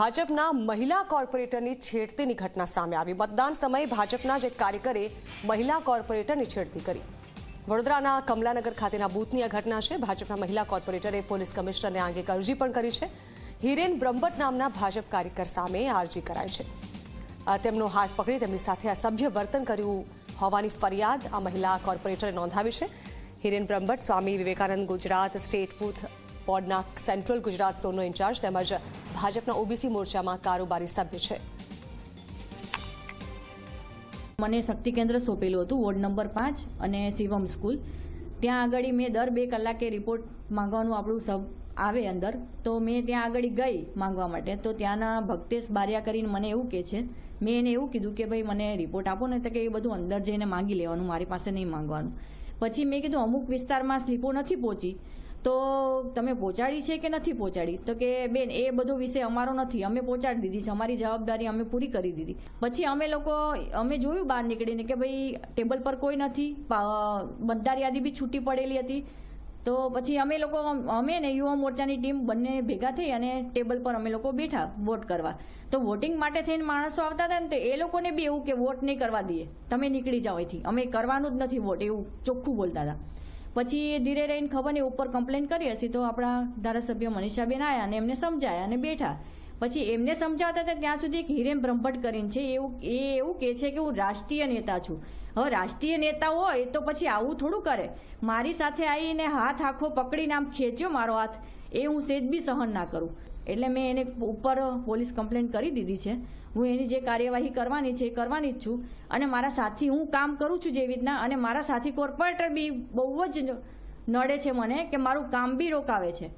ભાજપના મહિલા કોર્પોરેટરની છેડતીની ઘટના સામે આવી. મતદાન સમયે ભાજપના જ કાર્યકરે મહિલા કોર્પોરેટરની છેડતી કરી. વડોદરાના કમલાનગર ખાતેના બૂથની આ ઘટના છે. ભાજપના મહિલા કોર્પોરેટરે પોલીસ કમિશનરને આ અંગે અરજી પણ કરી છે. હિરેન બ્રહ્મભટ્ટ નામના ભાજપ કાર્યકર સામે અરજી કરાઈ છે. તેમનો હાથ પકડી તેમની સાથે અસભ્ય વર્તન કર્યું હોવાની ફરિયાદ આ મહિલા કોર્પોરેટરે નોંધાવી છે. હિરેન બ્રહ્મભટ્ટ, સ્વામી વિવેકાનંદ ગુજરાત સ્ટેટ બૂથ બોર્ડના સેન્ટ્રલ ગુજરાત ઝોનનો ઇન્ચાર્જ તેમજ ભાજપના ઓબીસી મોરચામાં કારોબારી સભ્ય છે. મને શક્તિ કેન્દ્ર સોંપેલું હતું, વોર્ડ નંબર પાંચ અને શિવમ સ્કૂલ. ત્યાં આગળ મેં દર બે કલાકે રિપોર્ટ માંગવાનું આપણું સબ આવે અંદર, તો મેં ત્યાં આગળ ગઈ માંગવા માટે. તો ત્યાંના ભક્તેશ બારિયા કરીને મને એવું કહે છે, મેં એને એવું કીધું કે ભાઈ, મને રિપોર્ટ આપો ને તો કે એ બધું અંદર જઈને માંગી લેવાનું, મારી પાસે નહીં માંગવાનું. પછી મેં કીધું, અમુક વિસ્તારમાં સ્લીપો નથી પહોંચી. તો તમે પહોંચાડી છે કે નથી પહોંચાડી? તો કે, બેન, એ બધો વિષય અમારો નથી. અમે પહોંચાડી દીધી છે. અમારી જવાબદારી અમે પૂરી કરી દીધી. પછી અમે લોકો, અમે જોયું બહાર નીકળીને કે ભાઈ, ટેબલ પર કોઈ નથી. મતદાર યાદી બી છૂટી પડેલી હતી. તો પછી અમે લોકો, અમે ને યુવા મોરચાની ટીમ બંને ભેગા થઈ અને ટેબલ પર અમે લોકો બેઠા વોટ કરવા. તો વોટિંગ માટે થઈને માણસો આવતા હતા ને, તો એ લોકોને બી એવું કે, વોટ નહીં કરવા દઈએ. તમે નીકળી જાઓ અહીંથી. અમે કરવાનું જ નથી વોટ, એવું ચોખ્ખું બોલતા હતા. પછી ધીરે રહીને ખબર નહીં, ઉપર કમ્પ્લેન કરી હશે તો આપણા ધારાસભ્ય મનીષાબેન આવ્યા અને એમને સમજાયા અને બેઠા. પછી એમને સમજાવતા હતા ત્યાં સુધી એક હિરેન બ્રહ્મભટ્ટ કરીને છે. એવું એ એવું કહે છે કે હું રાષ્ટ્રીય નેતા છું. હવે રાષ્ટ્રીય નેતા હોય તો પછી આવું થોડું કરે. મારી સાથે આવીને હાથ આખો પકડીને આમ ખેંચ્યો મારો હાથ. એ હું સેજ બી સહન ના કરું. એટલે મેં એને ઉપર પોલીસ કમ્પ્લેન કરી દીધી છે. હું એની જે કાર્યવાહી કરવાની છે એ કરવાની જ છું. અને મારા સાથી હું કામ કરું છું જેવી રીતના અને મારા સાથી કોર્પોરેટર બી બહુ જ નડે છે મને કે મારું કામ બી રોકાવે છે.